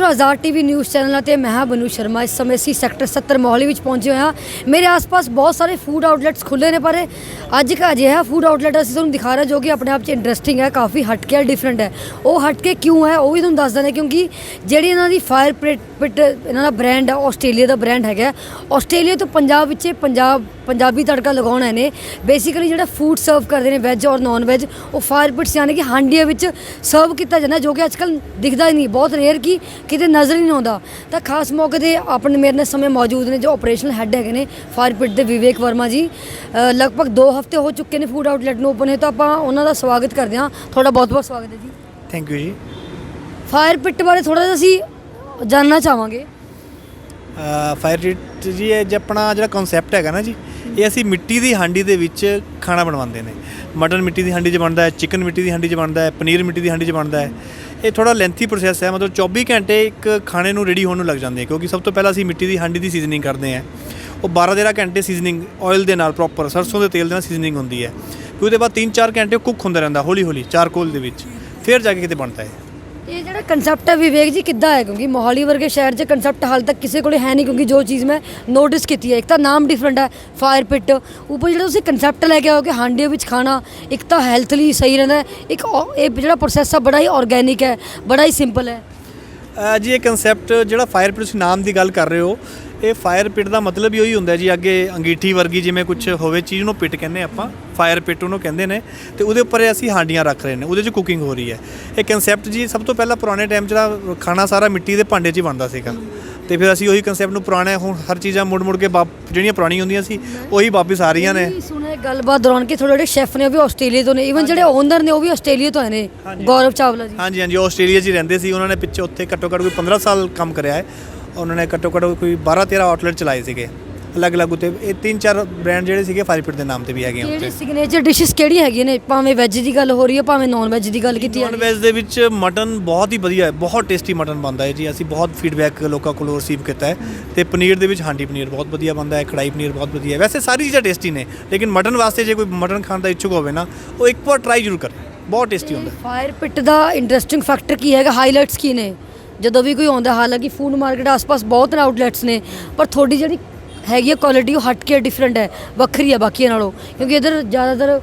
ਤੁਸੀਂ ਦੇਖ ਰਹੇ ਹੋ ਆਜ਼ਾਦ ਟੀਵੀ ਨਿਊਜ਼ ਚੈਨਲ 'ਤੇ ਮੈਂ ਹਾਂ ਬਨੂ ਸ਼ਰਮਾ। ਇਸ ਸਮੇਂ ਅਸੀਂ ਸੈਕਟਰ 70 ਮੋਹਾਲੀ ਵਿੱਚ ਪਹੁੰਚੇ ਹੋਏ ਹਾਂ। ਮੇਰੇ ਆਸ-ਪਾਸ ਬਹੁਤ ਸਾਰੇ ਫੂਡ ਆਊਟਲੈਟਸ ਖੁੱਲੇ ਨੇ, ਪਰ ਅੱਜ ਕਾ ਅਜਿਹਾ ਫੂਡ ਆਊਟਲੈਟ ਅਸੀਂ ਤੁਹਾਨੂੰ ਦਿਖਾ ਰਹੇ ਜੋ ਕਿ ਆਪਣੇ ਆਪ 'ਚ ਇੰਟਰਸਟਿੰਗ ਹੈ, ਕਾਫੀ ਹਟਕੇ ਹੈ ਡਿਫਰੈਂਟ ਹੈ। ਉਹ ਹਟਕੇ ਕਿਉਂ ਹੈ, ਉਹ ਵੀ ਤੁਹਾਨੂੰ ਦੱਸ ਦਿੰਦੇ ਕਿਉਂਕਿ ਜਿਹੜੀ ਇਹਨਾਂ ਦੀ ਫਾਇਰ ਪਿਟ ਇਹਨਾਂ ਦਾ ਬ੍ਰਾਂਡ ਹੈ ਆਸਟ੍ਰੇਲੀਆ ਦਾ ਬ੍ਰਾਂਡ ਹੈਗਾ ਆਸਟ੍ਰੇਲੀਆ ਤੋਂ ਪੰਜਾਬ ਵਿੱਚ ਪੰਜਾਬ ਪੰਜਾਬੀ ਤੜਕਾ ਲਗਾਉਣ ਆਏ ਨੇ। ਬੇਸਿਕਲੀ ਜਿਹੜਾ ਫੂਡ ਸਰਵ ਕਰਦੇ ਨੇ ਵੈਜ ਔਰ ਨਾਨ ਵੈਜ ਉਹ ਫਾਇਰ ਪਿਟਸ ਯਾਨੀ ਕਿ ਹਾਂਡੀਆਂ ਵਿੱਚ ਸਰਵ ਕੀਤਾ ਜਾਂਦਾ ਜੋ ਕਿ ਅੱਜਕੱਲ ਦਿਖਦਾ ਹੀ ਨਹੀਂ ਬਹੁਤ ਰੇਅਰ ਕੀ ਕਿਤੇ ਨਜ਼ਰ ਹੀ ਨਹੀਂ ਆਉਂਦਾ। ਤਾਂ ਖਾਸ ਮੌਕੇ ਤੇ ਆਪਣੇ ਮੇਰੇ ਨਾਲ ਸਮੇਂ ਮੌਜੂਦ ਨੇ ਜੋ ਆਪਰੇਸ਼ਨਲ ਹੈੱਡ ਹੈਗੇ ਨੇ ਫਾਇਰ ਪਿਟ ਦੇ ਵਿਵੇਕ ਵਰਮਾ ਜੀ। ਲਗਭਗ 2 ਹਫ਼ਤੇ ਹੋ ਚੁੱਕੇ ਨੇ ਫੂਡ ਆਊਟਲੈਟ ਨੂੰ ਓਪਨ ਹੋਏ ਤਾਂ ਆਪਾਂ ਉਹਨਾਂ ਦਾ ਸਵਾਗਤ ਕਰਦੇ ਹਾਂ। ਤੁਹਾਡਾ ਬਹੁਤ ਬਹੁਤ ਸਵਾਗਤ ਹੈ ਜੀ। ਥੈਂਕ ਯੂ ਜੀ। ਫਾਇਰ ਪਿਟ ਬਾਰੇ ਥੋੜਾ ਜਿਹਾ ਅਸੀਂ ਜਾਨਣਾ ਚਾਹਾਂਗੇ। ਫਾਇਰ ਰਿਟ ਜੀ ਇਹ ਆਪਣਾ ਜਿਹੜਾ ਕਨਸੈਪਟ ਹੈਗਾ ਨਾ ਜੀ ਇਹ ਅਸੀਂ ਮਿੱਟੀ ਦੀ ਹਾਂਡੀ ਦੇ ਵਿੱਚ ਖਾਣਾ ਬਣਵਾਉਂਦੇ ਨੇ। ਮਟਨ ਮਿੱਟੀ ਦੀ ਹਾਂਡੀ 'ਚ ਬਣਦਾ ਹੈ, ਚਿਕਨ ਮਿੱਟੀ ਦੀ ਹਾਂਡੀ 'ਚ ਬਣਦਾ ਹੈ, ਪਨੀਰ ਮਿੱਟੀ ਦੀ ਹਾਂਡੀ 'ਚ ਬਣਦਾ ਹੈ। ਇਹ ਥੋੜਾ ਲੈਂਥੀ ਪ੍ਰੋਸੈਸ ਹੈ, ਮਤਲਬ 24 ਘੰਟੇ ਇੱਕ ਖਾਣੇ ਨੂੰ ਰੈਡੀ ਹੋਣ ਨੂੰ ਲੱਗ ਜਾਂਦੇ ਆ, ਕਿਉਂਕਿ ਸਭ ਤੋਂ ਪਹਿਲਾਂ ਅਸੀਂ ਮਿੱਟੀ ਦੀ ਹਾਂਡੀ ਦੀ ਸੀਜ਼ਨਿੰਗ ਕਰਦੇ ਹਾਂ। ਉਹ 12-13 ਘੰਟੇ ਸੀਜ਼ਨਿੰਗ ਆਇਲ ਦੇ ਨਾਲ ਪ੍ਰੋਪਰ ਸਰਸੋਂ ਦੇ ਤੇਲ ਦੇ ਨਾਲ ਸੀਜ਼ਨਿੰਗ ਹੁੰਦੀ ਹੈ। ਫਿਰ ਉਹਦੇ ਬਾਅਦ 3-4 ਘੰਟੇ ਕੁੱਕ ਹੁੰਦਾ ਰਹਿੰਦਾ ਹੌਲੀ ਹੌਲੀ ਚਾਰਕੋਲ ਦੇ ਵਿੱਚ। ਫਿਰ ਜਾ ਕੇ ਕਿਤੇ ਬਣਦਾ ਹੈ। ਕਨਸੈਪਟ ਹੈ ਵਿਵੇਕ ਜੀ, ਕਿੱਦਾਂ ਹੈ? ਕਿਉਂਕਿ ਮੋਹਾਲੀ ਵਰਗੇ ਸ਼ਹਿਰ 'ਚ ਕਨਸੈਪਟ ਹਾਲ ਤੱਕ ਕਿਸੇ ਕੋਲੇ ਹੈ ਨਹੀਂ, ਕਿਉਂਕਿ ਜੋ ਚੀਜ਼ ਮੈਂ ਨੋਟਿਸ ਕੀਤੀ ਹੈ, ਇੱਕ ਤਾਂ ਨਾਮ ਡਿਫਰੈਂਟ ਹੈ ਫਾਇਰ ਪਿਟ ਉੱਪਰ ਜਿਹੜਾ ਤੁਸੀਂ ਕਨਸੈਪਟ ਲੈ ਕੇ ਆਓ ਕਿ ਹਾਂਡੀਆਂ ਵਿੱਚ ਖਾਣਾ, ਇੱਕ ਤਾਂ ਹੈਲਥ ਲਈ ਸਹੀ ਰਹਿੰਦਾ ਇੱਕ ਉਹ- ਇਹ ਜਿਹੜਾ ਪ੍ਰੋਸੈਸ ਆ, ਬੜਾ ਹੀ ਆਰਗੇਨਿਕ ਹੈ, ਬੜਾ ਹੀ ਸਿੰਪਲ ਹੈ। ਜੀ, ਇਹ ਕਨਸੈਪਟ ਜਿਹੜਾ ਫਾਇਰ ਪਿਟ ਤੁਸੀਂ ਨਾਮ ਦੀ ਗੱਲ ਕਰ ਰਹੇ ਹੋ ਇਹ ਫਾਇਰ ਪਿਟ ਦਾ ਮਤਲਬ ਹੀ ਉਹੀ ਹੁੰਦਾ ਜੀ ਅੱਗੇ ਅੰਗੀਠੀ ਵਰਗੀ ਜਿਵੇਂ ਕੁਝ ਹੋਵੇ ਚੀਜ਼ ਨੂੰ ਪਿਟ ਕਹਿੰਦੇ ਆਪਾਂ ਫਾਇਰ ਪਿਟ ਉਹਨੂੰ ਕਹਿੰਦੇ ਨੇ ਤੇ ਉਹਦੇ ਉੱਪਰ ਅਸੀਂ ਹਾਂਡੀਆਂ ਰੱਖ ਰਹੇ ਨੇ ਉਹਦੇ 'ਚ ਕੁਕਿੰਗ ਹੋ ਰਹੀ ਹੈ। ਇਹ ਕਨਸੈਪਟ ਜੀ ਸਭ ਤੋਂ ਪਹਿਲਾਂ ਪੁਰਾਣੇ ਟਾਈਮ 'ਚ ਜਿਹੜਾ ਖਾਣਾ ਸਾਰਾ ਮਿੱਟੀ ਦੇ ਭਾਂਡੇ 'ਚ ਹੀ ਬਣਦਾ ਸੀਗਾ। ਤੇ ਫਿਰ ਅਸੀਂ ਉਹੀ ਕਨਸੈਪਟ ਨੂੰ ਪੁਰਾਣਾ ਹੁਣ ਹਰ ਚੀਜ਼ਾਂ ਮੁੜ ਮੁੜ ਕੇ ਵਾਪ- ਜਿਹੜੀਆਂ ਪੁਰਾਣੀਆਂ ਹੁੰਦੀਆਂ ਸੀ ਉਹੀ ਵਾਪਸ ਆ ਰਹੀਆਂ ਨੇ। ਸੁਣਿਆ ਗੱਲਬਾਤ ਦੌਰਾਨ ਕਿ ਥੋੜੇ ਜਿਹੜੇ ਸ਼ੈਫ ਨੇ ਉਹ ਵੀ ਆਸਟ੍ਰੇਲੀਆ ਤੋਂ ਨੇ ਇਵਨ ਜਿਹੜੇ ਓਨਰ ਨੇ ਉਹ ਵੀ ਆਸਟ੍ਰੇਲੀਆ ਤੋਂ ਆਏ ਨੇ। ਗੌਰਵ ਚਾਵਲਾ ਜੀ। ਹਾਂਜੀ ਹਾਂਜੀ ਆਸਟ੍ਰੇਲੀਆ 'ਚ ਹੀ ਰਹਿੰਦੇ ਸੀ ਉਹਨਾਂ ਨੇ ਪਿੱਛੇ ਉੱਥੇ ਘੱਟੋ ਘੱਟ ਕੋਈ 15 ਸਾਲ ਕੰਮ ਕਰਿਆ ਹੈ। ਉਹਨਾਂ ਨੇ ਘੱਟੋ ਘੱਟ ਕੋਈ 12 13 ਆਊਟਲੈਟ ਚਲਾਏ ਸੀਗੇ। ਅਲੱਗ-ਅਲੱਗ ਉੱਤੇ। ਇਹ ਤਿੰਨ ਚਾਰ ਬ੍ਰਾਂਡ ਜਿਹੜੇ ਸੀਗੇ ਫਾਇਰ ਪਿਟ ਦੇ ਨਾਮ ਤੇ ਵੀ ਹੈਗੇ ਆ ਕਿਹੜੀ ਸਿਗਨੇਚਰ ਡਿਸ਼ਸ ਕਿਹੜੀਆਂ ਹੈਗੀਆਂ ਨੇ? ਭਾਵੇਂ ਵੈਜ ਦੀ ਗੱਲ ਹੋ ਰਹੀ ਹੈ ਭਾਵੇਂ ਨਾਨ ਵੈਜ ਦੀ ਗੱਲ ਕੀਤੀ ਨੌਨ ਹੈ ਵੈਜ ਦੇ ਵਿੱਚ ਮਟਨ ਬਹੁਤ ਹੀ ਵਧੀਆ ਹੈ ਬਹੁਤ ਟੇਸਟੀ ਮਟਨ ਬਣਦਾ ਹੈ ਜੀ। ਅਸੀਂ ਬਹੁਤ ਫੀਡਬੈਕ ਲੋਕਾਂ ਕੋਲੋਂ ਰਿਸੀਵ ਕੀਤਾ ਹੈ। ਤੇ ਪਨੀਰ ਦੇ ਵਿੱਚ ਹਾਂਡੀ ਪਨੀਰ ਬਹੁਤ ਵਧੀਆ ਬਣਦਾ ਹੈ ਕੜਾਈ ਪਨੀਰ ਬਹੁਤ ਵਧੀਆ ਹੈ। ਵੈਸੇ ਸਾਰੀ ਚੀਜ਼ਾਂ ਟੇਸਟੀ ਨੇ ਲੇਕਿਨ ਮਟਨ ਵਾਸਤੇ ਜੇ ਕੋਈ ਮਟਨ ਖਾਣ ਦਾ ਇੱਛੁਕ ਹੋਵੇ ਨਾ ਉਹ ਇੱਕ ਵਾਰ ਟਰਾਈ ਜ਼ਰੂਰ ਕਰੇ ਬਹੁਤ ਟੇਸਟੀ ਹੁੰਦਾ। ਹੈ ਫਾਇਰ ਪਿਟ ਦਾ ਇੰਟਰਸਟਿੰਗ ਫੈਕਟਰ ਕੀ ਹੈਗਾ? ਹਾਈਲਾਈਟਸ ਕੀ ਨੇ? ਜਦੋਂ ਵੀ ਕੋਈ ਆਉਂਦਾ, ਹਾਲਾਂਕਿ ਫੂਡ ਮਾਰਕੀਟ ਆਸ-ਪਾਸ ਬਹੁਤ ਨੇ ਆਊਟਲੈਟਸ ਨੇ, ਪਰ ਤੁਹਾਡੀ ਜਿਹੜੀ ਹੈਗੀ ਹੈ ਕੁਆਲਿਟੀ ਉਹ ਹਟ ਕੇ ਡਿਫਰੈਂਟ ਹੈ, ਵੱਖਰੀ ਹੈ ਬਾਕੀਆਂ ਨਾਲੋਂ, ਕਿਉਂਕਿ ਇਧਰ ਜ਼ਿਆਦਾਤਰ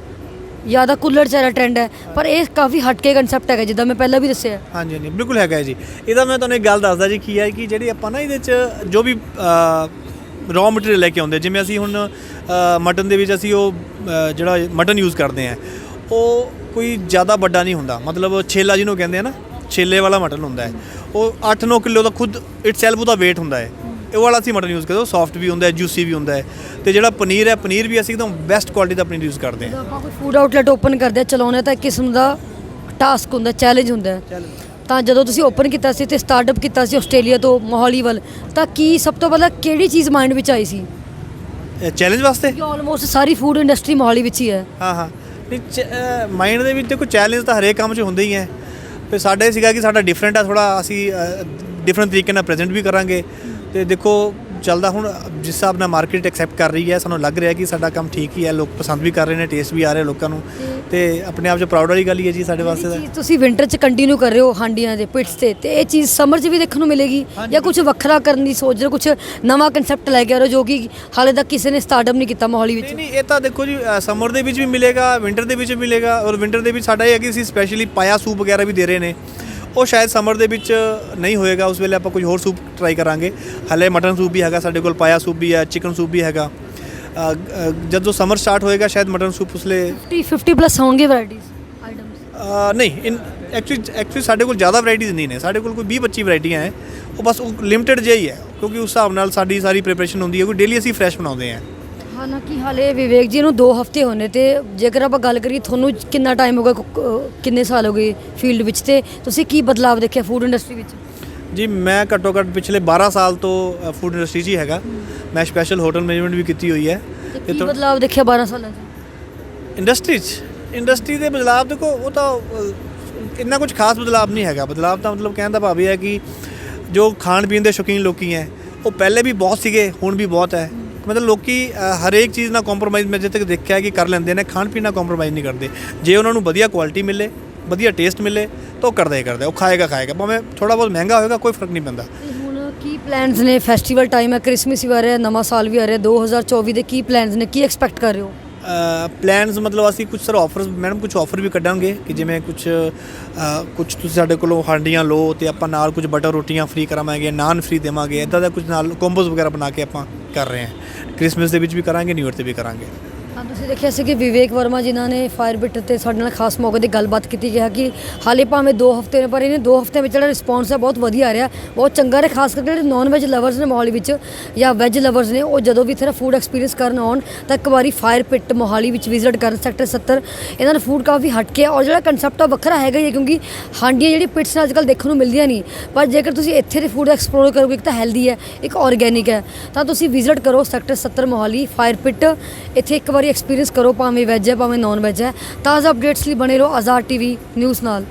ਜ਼ਿਆਦਾ ਕੁੱਲਰ ਚਾਰਾ ਟ੍ਰੈਂਡ ਹੈ, ਪਰ ਇਹ ਕਾਫੀ ਹਟ ਕੇ ਕਨਸੈਪਟ ਹੈਗਾ, ਜਿੱਦਾਂ ਮੈਂ ਪਹਿਲਾਂ ਵੀ ਦੱਸਿਆ। ਹਾਂਜੀ ਹਾਂਜੀ, ਬਿਲਕੁਲ ਹੈਗਾ ਜੀ। ਇਹਦਾ ਮੈਂ ਤੁਹਾਨੂੰ ਇੱਕ ਗੱਲ ਦੱਸਦਾ ਜੀ, ਕੀ ਹੈ ਕਿ ਜਿਹੜੀ ਆਪਾਂ ਨਾ ਇਹਦੇ ਚ ਜੋ ਵੀ ਰॉ ਮਟੀਰੀਅਲ ਲੈ ਕੇ ਆਉਂਦੇ ਜਿਵੇਂ ਅਸੀਂ ਹੁਣ ਮਟਨ ਦੇ ਵਿੱਚ ਅਸੀਂ ਉਹ ਜਿਹੜਾ ਮਟਨ ਯੂਜ਼ ਕਰਦੇ ਆ, ਉਹ ਕੋਈ ਜ਼ਿਆਦਾ ਵੱਡਾ ਨਹੀਂ ਹੁੰਦਾ। ਮਤਲਬ ਛੇਲਾ ਜਿਹਨੂੰ ਕਹਿੰਦੇ ਆ ਨਾ, ਛੇਲੇ ਵਾਲਾ ਮਟਨ ਹੁੰਦਾ ਹੈ। ਉਹ 8-9 ਕਿਲੋ ਦਾ ਖੁਦ ਇਟਸੈਲਫ ਉਹਦਾ weight ਹੁੰਦਾ ਹੈ। ਇਹ ਵਾਲਾ ਅਸੀਂ ਮਟਨ ਯੂਜ਼ ਕਰਦੇ ਉਹ ਸੌਫਟ ਵੀ ਹੁੰਦਾ ਹੈ ਜੂਸੀ ਵੀ ਹੁੰਦਾ ਹੈ। ਤੇ ਜਿਹੜਾ ਪਨੀਰ ਹੈ ਪਨੀਰ ਵੀ ਅਸੀਂ ਇੱਕਦਮ ਬੈਸਟ ਕੁਆਲਿਟੀ ਦਾ ਪਨੀਰ ਯੂਜ਼ ਕਰਦੇ ਹਾਂ। ਆਪਾਂ ਕੋਈ ਫੂਡ ਆਊਟਲੈਟ ਓਪਨ ਕਰਦੇ ਆ ਚਲਾਉਣਾ ਤਾਂ ਇੱਕ ਕਿਸਮ ਦਾ ਟਾਸਕ ਹੁੰਦਾ ਚੈਲੰਜ ਹੁੰਦਾ ਹੈ। ਤਾਂ ਜਦੋਂ ਤੁਸੀਂ ਓਪਨ ਕੀਤਾ ਸੀ ਤੇ ਸਟਾਰਟਅਪ ਕੀਤਾ ਸੀ ਆਸਟ੍ਰੇਲੀਆ ਤੋਂ ਮੋਹਾਲੀ ਵੱਲ ਤਾਂ ਕੀ ਸਭ ਤੋਂ ਪਹਿਲਾਂ ਕਿਹੜੀ ਚੀਜ਼ ਮਾਈਂਡ ਵਿੱਚ ਆਈ ਸੀ? ਚੈਲੰਜ ਵਾਸਤੇ? ਆਲਮੋਸਟ ਸਾਰੀ ਫੂਡ ਇੰਡਸਟਰੀ ਮੋਹਾਲੀ ਵਿੱਚ ਹੀ ਹੈ। ਹਾਂ ਹਾਂ। ਮਾਈਂਡ ਦੇ ਵਿੱਚ ਦੇਖੋ ਚੈਲੰਜ ਤਾਂ ਹਰੇਕ ਕੰਮ 'ਚ ਹੁੰਦੇ ਹੀ ਹੈ। ਤੇ ਸਾਡੇ ਸੀਗਾ ਕਿ ਸਾਡਾ ਡਿਫਰੈਂਟ ਆ ਥੋੜਾ ਅਸੀਂ ਡਿਫਰੈਂਟ ਤਰੀਕੇ ਨਾਲ ਪ੍ਰੈਜ਼ੈਂਟ ਵੀ ਕਰਾਂਗੇ। ਤੇ ਦੇਖੋ ਚੱਲਦਾ ਹੁਣ ਜਿਸ ਹਿਸਾਬ ਨਾਲ ਮਾਰਕੀਟ ਐਕਸੈਪਟ ਕਰ ਰਹੀ ਹੈ ਸਾਨੂੰ ਲੱਗ ਰਿਹਾ ਕਿ ਸਾਡਾ ਕੰਮ ਠੀਕ ਹੀ ਹੈ ਲੋਕ ਪਸੰਦ ਵੀ ਕਰ ਰਹੇ ਨੇ ਟੇਸਟ ਵੀ ਆ ਰਿਹਾ ਲੋਕਾਂ ਨੂੰ। ਤੇ ਆਪਣੇ ਆਪ 'ਚ ਪ੍ਰਾਊਡ ਵਾਲੀ ਗੱਲ ਹੀ ਹੈ ਜੀ ਸਾਡੇ ਵਾਸਤੇ ਤਾਂ। ਚੀਜ਼ ਤੁਸੀਂ ਵਿੰਟਰ 'ਚ ਕੰਟੀਨਿਊ ਕਰ ਰਹੇ ਹੋ ਹਾਂਡੀਆਂ ਦੇ ਪਿਟਸ ਤੇ। ਤੇ ਇਹ ਚੀਜ਼ ਸਮਰ 'ਚ ਵੀ ਦੇਖਣ ਨੂੰ ਮਿਲੇਗੀ ਜਾਂ ਕੁਝ ਵੱਖਰਾ ਕਰਨ ਦੀ ਸੋਚ ਰਹੇ ਹੋ ਕੁਝ ਨਵਾਂ ਕਨਸੈਪਟ ਲੈ ਕੇ ਆ ਰਹੇ ਹੋ ਜੋ ਕਿ ਹਾਲੇ ਤੱਕ ਕਿਸੇ ਨੇ ਸਟਾਰਟਅਪ ਨਹੀਂ ਕੀਤਾ ਮੋਹਾਲੀ ਵਿੱਚ? ਨਹੀਂ ਨਹੀਂ ਇਹ ਤਾਂ ਦੇਖੋ ਜੀ ਸਮਰ ਦੇ ਵਿੱਚ ਵੀ ਮਿਲੇਗਾ ਵਿੰਟਰ ਦੇ ਵਿੱਚ ਵੀ ਮਿਲੇਗਾ ਔਰ ਵਿੰਟਰ ਦੇ ਵਿੱਚ ਸਾਡਾ ਇਹ ਹੈ ਕਿ ਅਸੀਂ ਸਪੈਸ਼ਲੀ ਪਾਇਆ ਸੂਪ ਵਗੈਰਾ ਵੀ ਦੇ ਰਹੇ ਨੇ। ਉਹ ਸ਼ਾਇਦ ਸਮਰ ਦੇ ਵਿੱਚ ਨਹੀਂ ਹੋਏਗਾ ਉਸ ਵੇਲੇ ਆਪਾਂ ਕੁਝ ਹੋਰ ਸੂਪ ਟਰਾਈ ਕਰਾਂਗੇ। ਹਲੇ ਮਟਨ ਸੂਪ ਵੀ ਹੈਗਾ ਸਾਡੇ ਕੋਲ ਪਾਇਆ ਸੂਪ ਵੀ ਹੈ ਚਿਕਨ ਸੂਪ ਵੀ ਹੈਗਾ। ਜਦੋਂ ਸਮਰ ਸਟਾਰਟ ਹੋਏਗਾ ਸ਼ਾਇਦ ਮਟਨ ਸੂਪ ਉਸਲੇ 50 50 ਪਲੱਸ ਹੋਣਗੇ ਵੈਰਾਈਟੀਜ਼ ਆਈਟਮਸ ਨਹੀਂ ਇਨ ਐਕਚੁਅਲੀ ਐਕਚੁਅਲੀ ਸਾਡੇ ਕੋਲ ਜ਼ਿਆਦਾ ਵੈਰਾਈਟੀਜ਼ ਨਹੀਂ ਨੇ। ਸਾਡੇ ਕੋਲ ਕੋਈ 20 25 ਵੈਰਾਈਟੀਆਂ ਹੈ। ਉਹ ਬਸ ਉਹ ਲਿਮਟਿਡ ਜਿਹਾ ਹੀ ਕਿਉਂਕਿ ਉਸ ਹਿਸਾਬ ਨਾਲ ਸਾਡੀ ਸਾਰੀ ਪ੍ਰੀਪਰੇਸ਼ਨ ਹੁੰਦੀ ਹੈ ਕਿ ਡੇਲੀ ਅਸੀਂ ਫਰੈਸ਼ ਬਣਾਉਂਦੇ ਹਾਂ। ਹਾਲਾਂਕਿ ਹਾਲੇ ਵਿਵੇਕ ਜੀ ਨੂੰ 2 ਹਫ਼ਤੇ ਹੋਣੇ ਤੇ ਜੇਕਰ ਆਪਾਂ ਗੱਲ ਕਰੀਏ ਤੁਹਾਨੂੰ ਕਿੰਨਾ ਟਾਈਮ ਹੋ ਗਿਆ ਕੁ- ਅਹ ਕਿੰਨੇ ਸਾਲ ਹੋ ਗਏ ਫੀਲਡ ਵਿੱਚ ਤੇ ਤੁਸੀਂ ਕੀ ਬਦਲਾਅ ਦੇਖਿਆ ਫੂਡ ਇੰਡਸਟਰੀ ਵਿੱਚ? ਜੀ ਮੈਂ ਘੱਟੋ ਘੱਟ ਪਿਛਲੇ 12 ਸਾਲ ਤੋਂ ਫੂਡ ਇੰਡਸਟਰੀ 'ਚ ਹੀ ਹੈਗਾ। ਮੈਂ ਸਪੈਸ਼ਲ ਹੋਟਲ ਮੈਨੇਜਮੈਂਟ ਵੀ ਕੀਤੀ ਹੋਈ ਹੈ। ਤੇ ਕੀ ਬਦਲਾਅ ਦੇਖਿਆ 12 ਸਾਲਾਂ 'ਚ? ਇੰਡਸਟਰੀ 'ਚ? ਇੰਡਸਟਰੀ ਦੇ ਬਦਲਾਅ ਦੇਖੋ ਉਹ ਤਾਂ ਇੰਨਾ ਕੁਝ ਖਾਸ ਬਦਲਾਅ ਨਹੀਂ ਹੈਗਾ। ਬਦਲਾਅ ਤਾਂ ਮਤਲਬ ਕਹਿਣ ਦਾ ਭਾਵ ਇਹ ਹੈ ਕਿ ਜੋ ਖਾਣ ਪੀਣ ਦੇ ਸ਼ੌਕੀਨ ਲੋਕੀ ਹੈ ਉਹ ਪਹਿਲੇ ਵੀ ਬਹੁਤ ਸੀਗੇ ਹੁਣ ਵੀ ਬਹੁਤ ਹੈ। ਮਤਲਬ ਲੋਕੀ ਹਰੇਕ ਚੀਜ਼ ਨਾਲ ਕੰਪਰੋਮਾਈਜ਼ ਮੈਂ ਜਿੱਥੇ ਤੱਕ ਦੇਖਿਆ ਕਿ ਕਰ ਲੈਂਦੇ ਨੇ, ਖਾਣ ਪੀਣ ਨਾਲ ਕੰਪਰੋਮਾਈਜ਼ ਨਹੀਂ ਕਰਦੇ। ਜੇ ਉਹਨਾਂ ਨੂੰ ਵਧੀਆ ਕੁਆਲਿਟੀ ਮਿਲੇ, ਵਧੀਆ ਟੇਸਟ ਮਿਲੇ, ਤਾਂ ਉਹ ਕਰਦਾ ਹੀ ਕਰਦਾ ਉਹ ਖਾਏਗਾ ਖਾਏਗਾ। ਭਾਵੇਂ ਥੋੜਾ ਬਹੁਤ ਮਹਿੰਗਾ ਹੋਏਗਾ, ਕੋਈ ਫ਼ਰਕ ਨਹੀਂ ਪੈਂਦਾ। ਕੀ ਪਲਾਨਸ ਨੇ? ਫੈਸਟੀਵਲ ਟਾਈਮ ਹੈ ਕ੍ਰਿਸਮਸ ਵੀ ਆ ਰਿਹਾ, ਨਵਾਂ ਸਾਲ ਵੀ ਆ ਰਿਹਾ 2024 ਦੇ ਕੀ ਪਲਾਨਸ ਨੇ? ਕੀ ਐਕਸਪੈਕਟ ਕਰ ਰਹੇ ਹੋ? ਪਲਾਨਸ ਮਤਲਬ ਅਸੀਂ ਕੁਝ ਸਰ ਆਫਰਸ ਮੈਡਮ ਕੁਝ ਆਫਰ ਵੀ ਕੱਢਾਂਗੇ ਕਿ ਜਿਵੇਂ ਕੁਝ ਕੁਝ ਤੁਸੀਂ ਸਾਡੇ ਕੋਲੋਂ ਹਾਂਡੀਆਂ ਲਓ ਤੇ ਆਪਾਂ ਨਾਲ ਕੁਝ ਬਟਰ ਰੋਟੀਆਂ ਫ੍ਰੀ ਕਰਾਵਾਂਗੇ ਨਾਨ ਫ੍ਰੀ ਦੇਵਾਂਗੇ ਇਦਾਂ ਦਾ ਕੁਝ ਨਾਲ ਕੋਂਬੋਜ਼ ਵਗੈਰਾ ਬਣਾ ਕੇ ਆਪਾਂ ਕਰ ਰਹੇ ਹਾਂ। ਕ੍ਰਿਸਮਸ ਦੇ ਵਿੱਚ ਵੀ ਕਰਾਂਗੇ ਨਿਊ ਈਅਰ ਤੇ ਵੀ ਕਰਾਂਗੇ। ਹਾਂ ਤੁਸੀਂ ਦੇਖਿਆ ਸੀ ਕਿ ਵਿਵੇਕ ਵਰਮਾ ਜਿਨ੍ਹਾਂ ਨੇ ਫਾਇਰ ਬਿਟ ਤੇ ਸਾਡੇ ਨਾਲ ਖਾਸ ਮੌਕੇ ਤੇ ਗੱਲਬਾਤ ਕੀਤੀ, ਕਿਹਾ ਕਿ ਹਾਲੇ ਭਾਵੇਂ 2 ਹਫ਼ਤੇ ਨੇ, ਪਰ ਇਹਨੇ 2 ਹਫ਼ਤਿਆਂ ਵਿੱਚ ਜਿਹੜਾ ਰਿਸਪੌਂਸ ਹੈ, ਬਹੁਤ ਵਧੀਆ ਆ ਰਿਹਾ। ਬਹੁਤ ਚੰਗਾ ਰਿਹਾ, ਖਾਸ ਕਰਕੇ ਜਿਹੜੇ ਨਾਨ ਵੈਜ ਲਵਰਸ ਨੇ ਮੋਹਾਲੀ ਵਿੱਚ ਜਾਂ ਵੈਜ ਲਵਰਸ ਨੇ, ਉਹ ਜਦੋਂ ਵੀ ਇੱਥੇ ਫੂਡ ਐਕਸਪੀਰੀਅੰਸ ਕਰਨ ਆਉਣ, ਤਾਂ ਇੱਕ ਵਾਰੀ ਫਾਇਰ ਪਿਟ ਮੋਹਾਲੀ ਵਿੱਚ ਵਿਜ਼ਿਟ ਕਰਨ ਸੈਕਟਰ 70 ਇਹਨਾਂ ਦਾ ਫੂਡ ਕਾਫੀ ਹਟ ਕੇ ਔਰ ਜਿਹੜਾ ਕਨਸੈਪਟ ਆ ਵੱਖਰਾ ਹੈਗਾ ਹੀ ਹੈ, ਕਿਉਂਕਿ ਹਾਂਡੀਆਂ ਜਿਹੜੀ ਪਿਟਸ ਨੇ ਅੱਜਕੱਲ ਦੇਖਣ ਨੂੰ ਮਿਲਦੀਆਂ ਨਹੀਂ। ਪਰ ਜੇਕਰ ਤੁਸੀਂ ਇੱਥੇ ਦੇ ਫੂਡ ਐਕਸਪਲੋਰ ਕਰੋਗੇ, ਇੱਕ ਤਾਂ ਹੈਲਦੀ ਹੈ, ਇੱਕ ਆਰਗੇਨਿਕ ਹੈ। ਤਾਂ ਤੁਸੀਂ ਵਿਜ਼ਿਟ ਕਰੋ ਸੈਕਟਰ 70 ਮੋਹਾਲੀ ਫਾਇਰ ਪਿਟ ਇੱਥੇ ਇੱਕ ਵਾਰੀ ਵਾਰੀ ਐਕਸਪੀਰੀਅੰਸ ਕਰੋ, ਭਾਵੇਂ ਵੈਜ ਹੈ, ਭਾਵੇਂ ਨਾਨ ਵੈਜ ਹੈ। ਤਾਜ਼ਾ ਅਪਡੇਟਸ ਲਈ ਬਣੇ ਰਹੋ ਆਜ਼ਾਦ ਟੀਵੀ ਨਿਊਜ਼ ਨਾਲ।